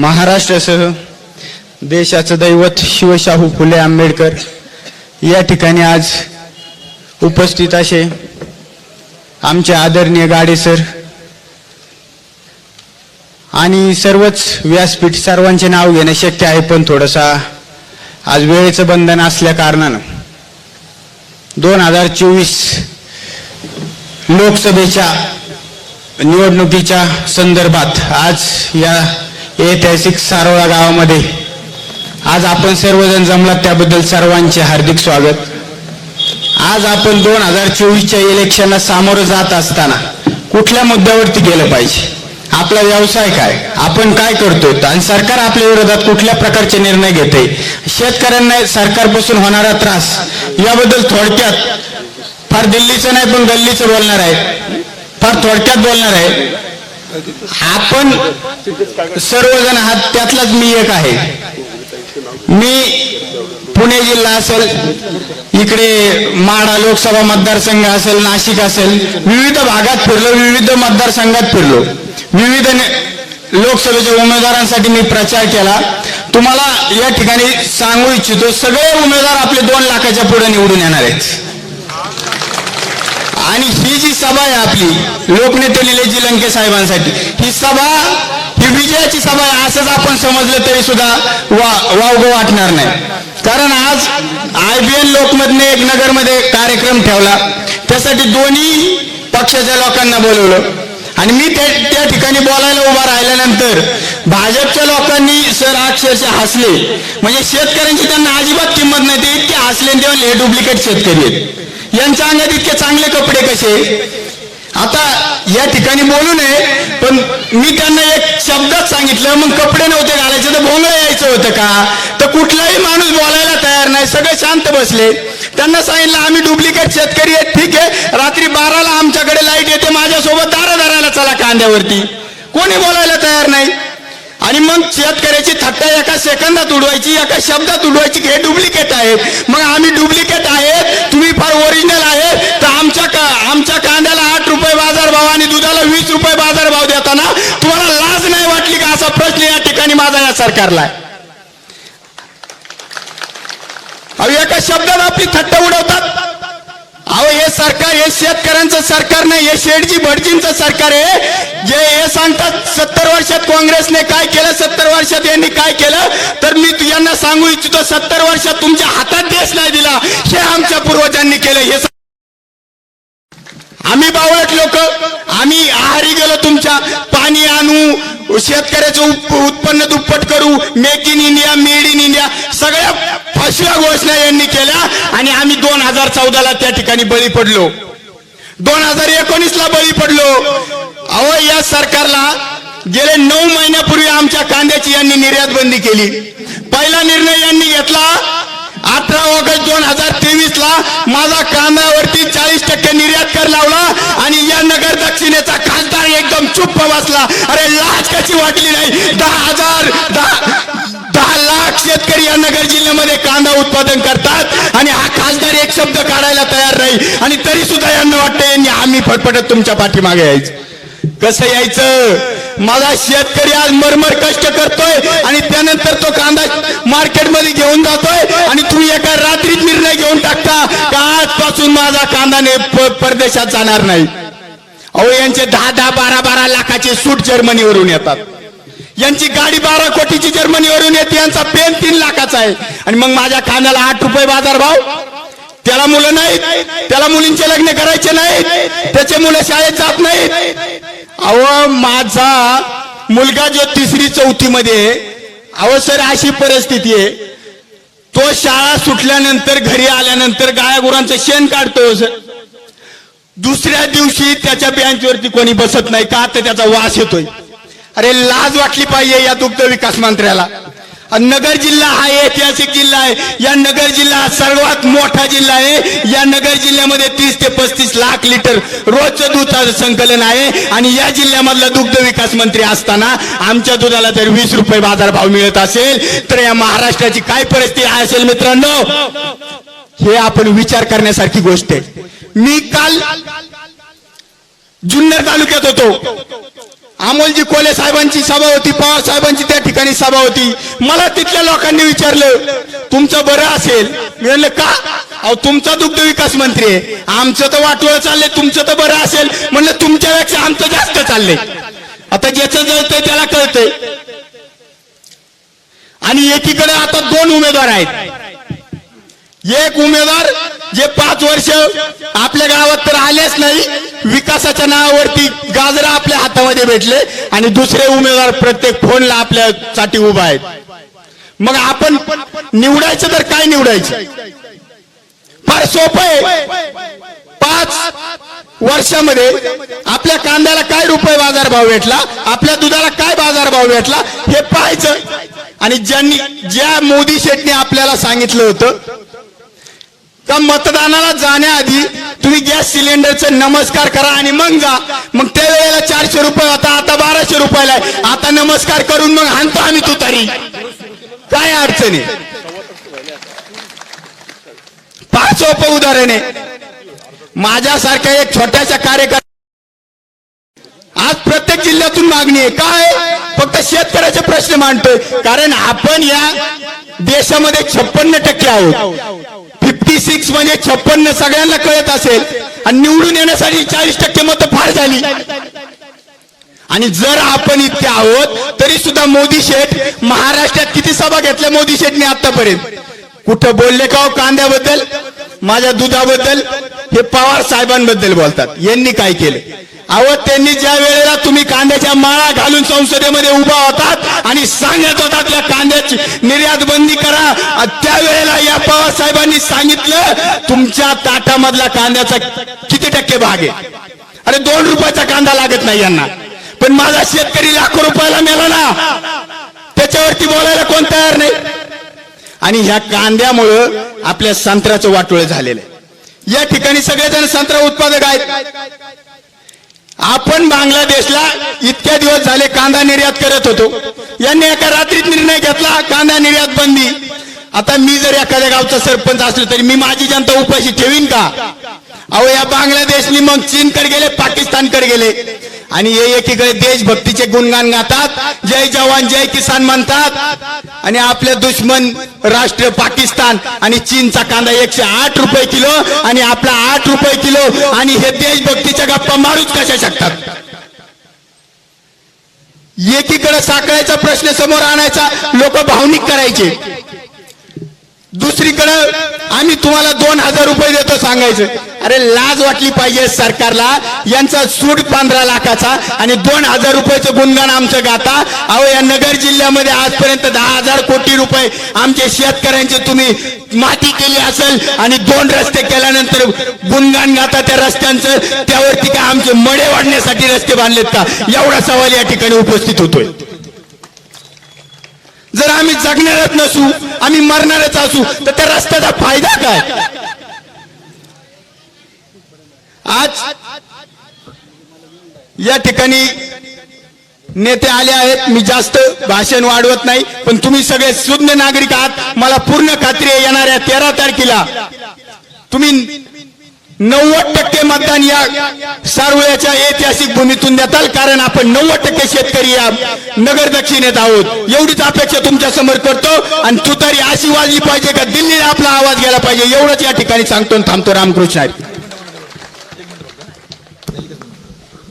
महाराष्ट्रासह देशाचं दैवत शिवशाहू फुले आंबेडकर या ठिकाणी आज उपस्थित असे आमचे आदरणीय गाडे सर आणि सर्वच व्यासपीठ सर्वांचे नाव घेणं शक्य आहे पण थोडासा आज वेळेचं बंधन असल्या कारणानं दोन हजार चोवीस लोकसभेच्या निवडणुकीच्या संदर्भात आज या ऐतिहासिक सारोळा गावामध्ये आज आपण सर्वजण जमलात त्याबद्दल सर्वांचे हार्दिक स्वागत. आज आपण दोन हजार चोवीसच्या इलेक्शनला सामोरं जात असताना कुठल्या मुद्द्यावरती गेलं पाहिजे? आपला व्यवसाय काय? आपण काय करतो? आणि सरकार आपल्या विरोधात कुठल्या प्रकारचे निर्णय घेते शेतकऱ्यांना सरकारपासून होणारा त्रास याबद्दल थोडक्यात फार दिल्लीचं नाही पण गल्लीचं बोलणार आहे. फार थोडक्यात बोलणार आहे. आपण सर्वजण आहात त्यातलाच मी एक आहे. मी पुणे जिल्हा असेल इकडे माडा लोकसभा मतदारसंघ असेल नाशिक असेल विविध भागात फिरलो विविध मतदारसंघात फिरलो. विविध लोकसभेच्या उमेदवारांसाठी मी प्रचार केला. तुम्हाला या ठिकाणी सांगू इच्छितो सगळे उमेदवार आपले दोन लाखाच्या पुढे निवडून येणार आहेत. आणि ही जी सभा आहे आपली लोकनेते निलेजी लंके साहेबांसाठी ही सभा ही विजयाची सभा आहे असंच आपण समजलं तरी सुद्धा वा वाटणार नाही. कारण आज आय बी एन लोकमतने एक नगरमध्ये कार्यक्रम ठेवला. त्यासाठी दोन्ही पक्षाच्या लोकांना बोलवलं. आणि मी त्या त्या ठिकाणी बोलायला उभा राहिल्यानंतर भाजपच्या लोकांनी सर अक्षरशः हसले. म्हणजे शेतकऱ्यांची त्यांना अजिबात किंमत नाही ते इतके हसले आणि ते हे डुप्लिकेट शेतकरी आहेत. यांच्या अंगात इतके चांगले कपडे कसे? आता या ठिकाणी बोलू नये पण मी त्यांना एक शब्दात सांगितलं मग कपडे नव्हते घालायचे तर भोंगळ यायचं होतं का? तर कुठलाही माणूस बोलायला तयार नाही सगळे शांत बसले. त्यांना सांगितलं आम्ही डुप्लिकेट शेतकरी आहेत ठीक आहे. रात्री बाराला आमच्याकडे लाइट येते माझ्यासोबत दारा दाराला चला कांद्यावरती. कोणी बोलायला तयार नाही. आणि मग शेतकऱ्याची थट्टा एका सेकंदात उडवायची एका शब्दात उडवायची की हे डुप्लिकेट आहे मग आम्ही डुप्लिकेट आहे तुम्ही फार ओरिजिनल आहे तर आमच्या का आमच्या कांद्याला आठ रुपये बाजार भाव आणि दुधाला वीस रुपये बाजार भाव देताना तुम्हाला लाज नाही वाटली का? असा प्रश्न या ठिकाणी माझा या सरकारला आहे. अहो एका शब्दात आपली थट्टा उडवतात. अहो हे सरकार हे शेतकऱ्यांचं सरकार नाही हे शेठजी भटजींचं सरकार आहे. जे हे सांगतात सत्तर वर्षात काँग्रेसने काय केलं सत्तर वर्षात यांनी काय केलं तर मी यांना सांगू इच्छितो सत्तर वर्षात तुमच्या हातात देश नाही दिला. हे आमच्या पूर्वजांनी केलं हे आम्ही बावळट लोक आम्ही आहारी गेलो तुमच्या पाणी आणू शेतकऱ्याचं उत्पन्न दुप्पट करू make in India made in India सगळ्या फसव्या घोषणा यांनी केल्या आणि आम्ही दोन हजार चौदाला त्या ठिकाणी बळी पडलो. दोन हजार एकोणीस ला बळी पडलो. अहो या सरकारला गेले नऊ महिन्यापूर्वी आमच्या कांद्याची यांनी निर्यात बंदी केली. पहिला निर्णय यांनी घेतला. अठरा ऑगस्ट दोन हजार तेवीस ला माझा कांद्यावरती चाळीस टक्के निर्यात कर लावला आणि या नगर दक्षिणेचा खासदार एकदम चुप्प बसला. अरे लाज कशी वाटली नाही? दहा हजार दहा दहा लाख शेतकरी या नगर जिल्ह्यामध्ये कांदा उत्पादन करतात आणि हा खासदार एक शब्द काढायला तयार नाही. आणि तरी सुद्धा यांना वाटतं यांनी आम्ही फटफटत तुमच्या पाठीमागे यायचं. कसं यायचं? माझा शेतकरी आज मरमर कष्ट करतोय आणि त्यानंतर तो कांदा मार्केटमध्ये घेऊन जातोय आणि तुम्ही एका रात्रीत निर्णय घेऊन टाकता का आजपासून माझा कांदा ने परदेशात जाणार नाही? अहो यांचे दहा दहा बारा बारा लाखाचे सूट जर्मनीवरून येतात. यांची गाडी बारा कोटीची जर्मनीवरून येते यांचा पेन तीन लाखाचा आहे. आणि मग माझ्या कांद्याला आठ रुपये बाजार भाव. त्याला मुलं नाहीत त्याला मुलींचे लग्न करायचे नाहीत त्याचे मुलं शाळेत जात नाहीत. अहो माझा मुलगा जो तिसरी चौथी मध्ये अहो सर अशी परिस्थिती आहे. तो शाळा सुटल्यानंतर घरी आल्यानंतर गायागुरांचं शेण काढतो सर. दुसऱ्या दिवशी त्याच्या बँचवरती कोणी बसत नाही का तर त्याचा वास येतोय. अरे लाज वाटली पाहिजे या दुग्ध विकास मंत्र्याला. नगर जिल्हा हा ऐतिहासिक जिल्हा आहे. या नगर जिल्हा हा सर्वात मोठा जिल्हा आहे. या नगर जिल्ह्यामध्ये तीस ते पस्तीस लाख लिटर रोजचं दुधाचं संकलन आहे. आणि या जिल्ह्यामधला दुग्ध विकास मंत्री असताना आमच्या दुधाला जर वीस रुपये बाजार भाव मिळत असेल तर या महाराष्ट्राची काय परिस्थिती असेल मित्रांनो? हे आपण विचार करण्यासारखी गोष्ट आहे. मी काल जुन्नर तालुक्यात होतो. अमोलजी कोले साहेबांची सभा होती पवार साहेबांची त्या ठिकाणी सभा होती. मला तिथल्या लोकांनी विचारलं तुमचं बरं असेल? मी म्हणलं का? अहो तुमचा दुग्ध विकास मंत्री आहे. आमचं तर वाटोळ चाललंय तुमचं तर बरं असेल. म्हणलं तुमच्यापेक्षा आमचं जास्त चाललंय. आता ज्याचं जळतंय त्याला कळतंय. आणि एकीकडे आता दोन उमेदवार आहेत. एक उमेदवार जे पाच वर्ष आपल्या गावात तर आलेच नाही विकासाच्या नावावरती गाजरा आपल्या हातामध्ये भेटले आणि दुसरे उमेदवार प्रत्येक फोनला आपल्यासाठी उभा आहेत. मग आपण निवडायचं तर काय निवडायचं? फार सोपं आहे. पाच वर्षामध्ये आपल्या कांद्याला काय रुपये बाजारभाव भेटला आपल्या दुधाला काय बाजारभाव भेटला हे पाहायचं. आणि ज्यांनी ज्या मोदी शेटने आपल्याला सांगितलं होतं त्या मतदानाला जाण्याआधी तुम्ही गॅस सिलेंडरचं नमस्कार करा आणि मग जा. मग त्यावेळेला चारशे रुपये होता आता बाराशे रुपयाला आहे. आता नमस्कार करून मग हाणतो आम्ही तरी. काय अडचणी फार सोपं उदाहरण आहे. माझ्यासारख्या एक छोट्याशा कार्यकर्ता आज प्रत्येक जिल्ह्यातून मागणी आहे. काय? फक्त शेतकऱ्याचे प्रश्न मांडतोय. कारण आपण या देशामध्ये छप्पन्न टक्के आहोत. सिक्स म्हणजे छप्पन्न सगळ्यांना कळत असेल. आणि निवडून येण्यासाठी चाळीस टक्के मतं फार झाली. आणि जर आपण इतके आहोत तरी सुद्धा मोदी शेठ महाराष्ट्रात किती सभा घेतल्या मोदी शेठने आतापर्यंत? कुठं बोलले का हो कांद्याबद्दल? माझ्या दुधाबद्दल? हे पवार साहेबांबद्दल बोलतात. यांनी काय केलं? अहो त्यांनी ज्या वेळेला तुम्ही कांद्याच्या माळा घालून संसदेमध्ये उभा होतात आणि सांगत होतात या कांद्याची निर्यात बंदी करा. त्यावेळेला या पवार साहेबांनी सांगितलं तुमच्या ताटामधला कांद्याचा किती टक्के भाग आहे? अरे दोन रुपयाचा कांदा लागत नाही यांना. पण माझा शेतकरी लाखो रुपयाला मेला ना. त्याच्यावरती बोलायला कोण तयार नाही. आणि ह्या कांद्यामुळं आपल्या संत्र्याचं वाटोळ झालेलं आहे. या ठिकाणी सगळेजण संत्रा उत्पादक आहेत. आपण बांगलादेशला इतक्या दिवस झाले कांदा निर्यात करत होतो. यांनी एका रात्रीत निर्णय घेतला कांदा निर्यात बंदी. आता मी जर एखाद्या गावचा सरपंच असलो तरी मी माझी जनता उपाशी ठेवीन का? अहो या बांगलादेशनी मग चीनकडे गेले पाकिस्तानकडे गेले. आणि हे एकीकडे देशभक्तीचे गुणगान गातात. जय जवान जय किसान म्हणतात. आणि आपले दुश्मन राष्ट्र पाकिस्तान आणि चीनचा कांदा एकशे आठ रुपये किलो आणि आपला आठ रुपये किलो आणि हे देशभक्तीच्या गप्पा मारूच कशा शकतात? एकीकडे साखळ्याचा प्रश्न समोर आणायचा लोक भावनिक करायचे. दुसरीकडे आम्ही तुम्हाला दोन हजार रुपये देतो सांगायचं. अरे लाज वाटली पाहिजे सरकारला. यांचा सूट पंधरा लाखाचा आणि दोन हजार रुपयाचं गुणगान आमचं गाता. अहो या नगर जिल्ह्यामध्ये आजपर्यंत दहा हजार कोटी रुपये आमचे शेतकऱ्यांचे तुम्ही माती केली असेल आणि दोन रस्ते केल्यानंतर गुणगान गाता त्या रस्त्यांचं. त्यावरती काय आमचे मडे वाढण्यासाठी रस्ते बांधलेत का? एवढा सवाल या ठिकाणी उपस्थित होतोय. जर आम्ही जगणारच नसू आम्ही मरणारच असू तर त्या रस्त्याचा फायदा काय? आज या ठिकाणी नेते आले आहेत. मी जास्त भाषण वाढवत नाही पण तुम्ही सगळे शुद्ध नागरिक आहात. मला पूर्ण खात्री आहे येणाऱ्या तेरा तारखेला तुम्ही नव्वद टक्के मतदान या सारुळ्याच्या ऐतिहासिक भूमीतून देताल कारण आपण नव्वद टक्के शेतकरी या नगर दक्षिणेत आहोत. एवढीच अपेक्षा तुमच्यासमोर करतो आणि तुतारी अशी वाजली पाहिजे का दिल्लीला आपला आवाज गेला पाहिजे? एवढंच या ठिकाणी सांगतो थांबतो रामकृष्ण